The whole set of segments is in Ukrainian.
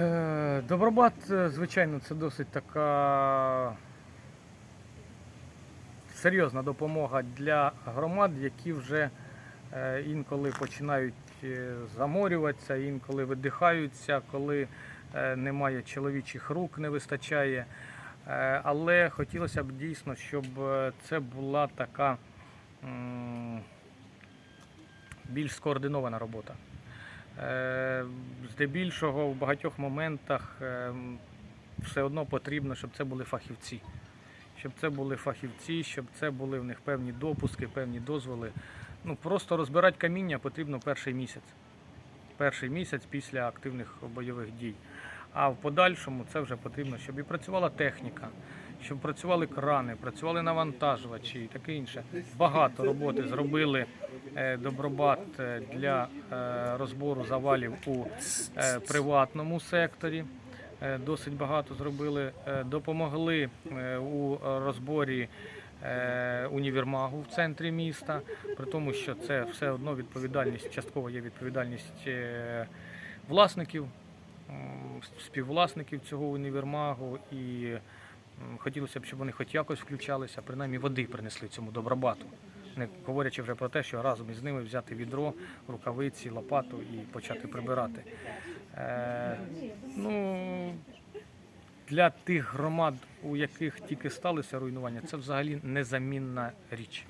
е, Добробат, е, звичайно, це досить така серйозна допомога для громад, які вже е, інколи починають заморюватися, інколи видихаються, коли немає чоловічих рук, не вистачає. Але хотілося б дійсно, щоб це була така більш скоординована робота. Е, Здебільшого в багатьох моментах е, все одно потрібно, щоб це були фахівці. Щоб це були фахівці, щоб це були в них певні допуски, певні дозволи. Ну, просто розбирати каміння потрібно перший місяць. Перший місяць після активних бойових дій. А в подальшому це вже потрібно, щоб і працювала техніка, щоб працювали крани, працювали навантажувачі і таке інше. Багато роботи зробили е, добробат е, для е, розбору завалів у приватному секторі. Досить багато зробили, допомогли у розборі універмагу в центрі міста, при тому, що це все одно відповідальність, частково є відповідальність власників, співвласників цього універмагу. І хотілося б, щоб вони хоч якось включалися, принаймні води принесли цьому добробату. Не говорячи вже про те, що разом із ними взяти відро, рукавиці, лопату і почати прибирати. Е, ну, для тих громад, у яких тільки сталося руйнування, це взагалі незамінна річ.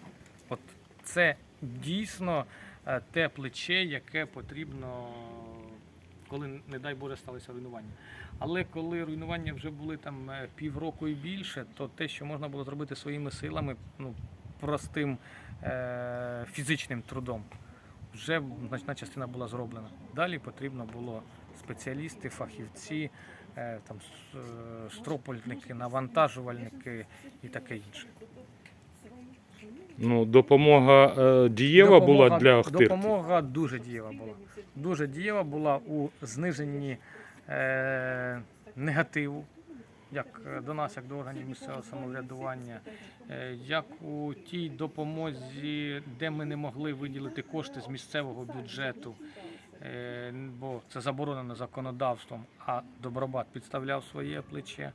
От це дійсно е, те плече, яке потрібно, коли, не дай Боже, сталося руйнування. Але коли руйнування вже були там е, півроку і більше, то те, що можна було зробити своїми силами, ну, простим е- фізичним трудом, вже значна частина була зроблена. Далі потрібно було спеціалісти, фахівці, е, там, е, стропольники, навантажувальники і таке інше. Ну, допомога е, дієва була для Охтирки? Допомога дуже дієва була. Дуже дієва була у зниженні е, негативу, як е, до нас, як до органів місцевого самоврядування, е, як у тій допомозі, де ми не могли виділити кошти з місцевого бюджету, е, бо це заборонено законодавством, а Добробат підставляв своє плече.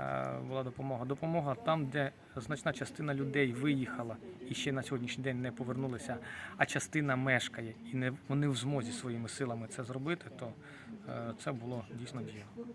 Е, Була допомога. Допомога там, де значна частина людей виїхала і ще на сьогоднішній день не повернулися, а частина мешкає і не вони в змозі своїми силами це зробити, то е, це було дійсно дієво.